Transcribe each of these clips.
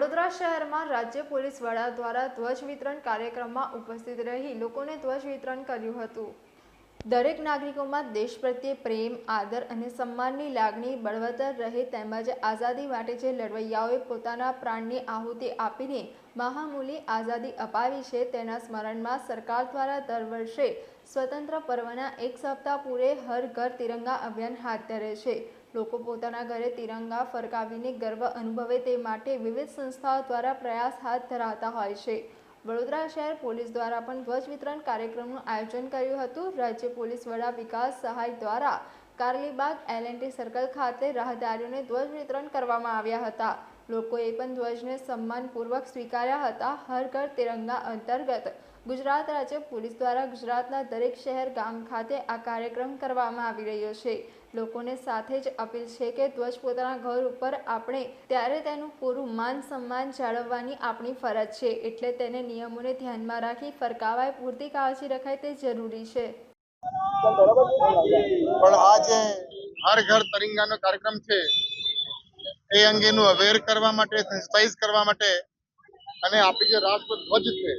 વડોદરા શહેરમાં રાજ્ય પોલીસ વડા દ્વારા ધ્વજ વિતરણ કાર્યક્રમમાં ઉપસ્થિત રહી લોકોને ધ્વજ વિતરણ કર્યું હતું. દરેક નાગરિકોમાં દેશ પ્રત્યે પ્રેમ, આદર અને સન્માનની લાગણી બળવતર રહે તેમજ આઝાદી માટે જે લડવૈયાઓએ પોતાના પ્રાણની આહુતિ આપીને મહામૂલી આઝાદી અપાવી છે તેના સ્મરણમાં સરકાર દ્વારા દર વર્ષે સ્વતંત્ર પર્વના એક સપ્તાહ પૂરે હર ઘર તિરંગા અભિયાન હાથ ધરે છે. લોકો પોતાના ઘરે તિરંગા ફરકાવીને ગર્વ અનુભવે તે માટે વિવિધ સંસ્થાઓ દ્વારા પ્રયાસ હાથ ધરાતા હોય છે. વડોદરા શહેર પોલીસ દ્વારા પણ ધ્વજ વિતરણ કાર્યક્રમનું આયોજન કર્યું હતું. રાજ્ય પોલીસ વડા વિકાસ સહાય દ્વારા કારલીબાગ એલ સર્કલ ખાતે રાહદારીઓને ધ્વજ વિતરણ કરવામાં આવ્યા હતા. લોકોએ પણ ધ્વજને સન્માનપૂર્વક સ્વીકાર્યા હતા. હર ઘર તિરંગા અંતર્ગત ગુજરાત રાજ્ય પોલીસ દ્વારા ગુજરાતના દરેક શહેર, ગામ ખાતે આ કાર્યક્રમ કરવામાં આવી રહ્યો છે. લોકોને સાથે જ અપીલ છે કે ધ્વજ પોતાના ઘર ઉપર આપણે ત્યારે તેનું પૂરું માન સન્માન જાળવવાની આપણી ફરજ છે. એટલે તેને નિયમોને ધ્યાનમાં રાખી ફરકાવાય, પૂરતી કાળજી રખાય તે જરૂરી છે. પણ આજે હર ઘર તરિંગાનો કાર્યક્રમ છે એ અંગેનું અવેર કરવા માટે સેન્સિટાઇઝ કરવા માટે અને આપણી જે રાષ્ટ્રધ્વજ છે,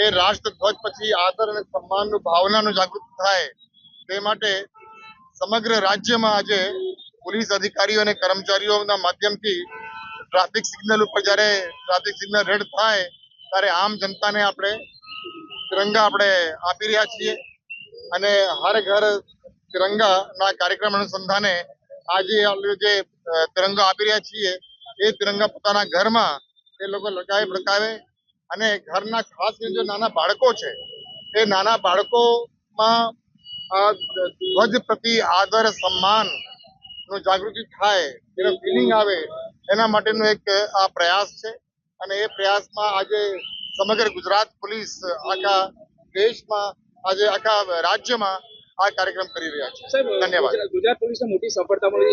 એ રાષ્ટ્રધ્વજ પછી આદર અને સન્માનનું ભાવનાનું જાગૃત થાય તે માટે સમગ્ર રાજ્યમાં આજે પોલીસ અધિકારીઓ અને કર્મચારીઓના માધ્યમથી ટ્રાફિક સિગ્નલ ઉપર જ્યારે ટ્રાફિક સિગ્નલ રેડ થાય, ત્યારે આમ જનતાને આપણે તિરંગા આપણે આપી રહ્યા છીએ અને હર ઘર તિરંગાના કાર્યક્રમ અનુસંધાને આજે જે તિરંગો આપી રહ્યા છીએ, એ તિરંગા પોતાના ઘરમાં એ લોકો લગાવે ભડકાવે અને ઘરના ખાસ જો નાના બાળકો છે, એ નાના બાળકોમાં ધ્વજ પ્રતિ આદર, સન્માનનું જાગૃતિ થાય, એનો ફિલિંગ આવે, એના માટેનો એક આ પ્રયાસ છે. અને એ પ્રયાસમાં આજે સમગ્ર ગુજરાત પોલીસ આખા દેશમાં, આજે આખા રાજ્યમાં આ કાર્યક્રમ કરી રહ્યા છે. ધન્યવાદ. ગુજરાત- ગુજરાત પોલીસને મોટી સફળતા મળી.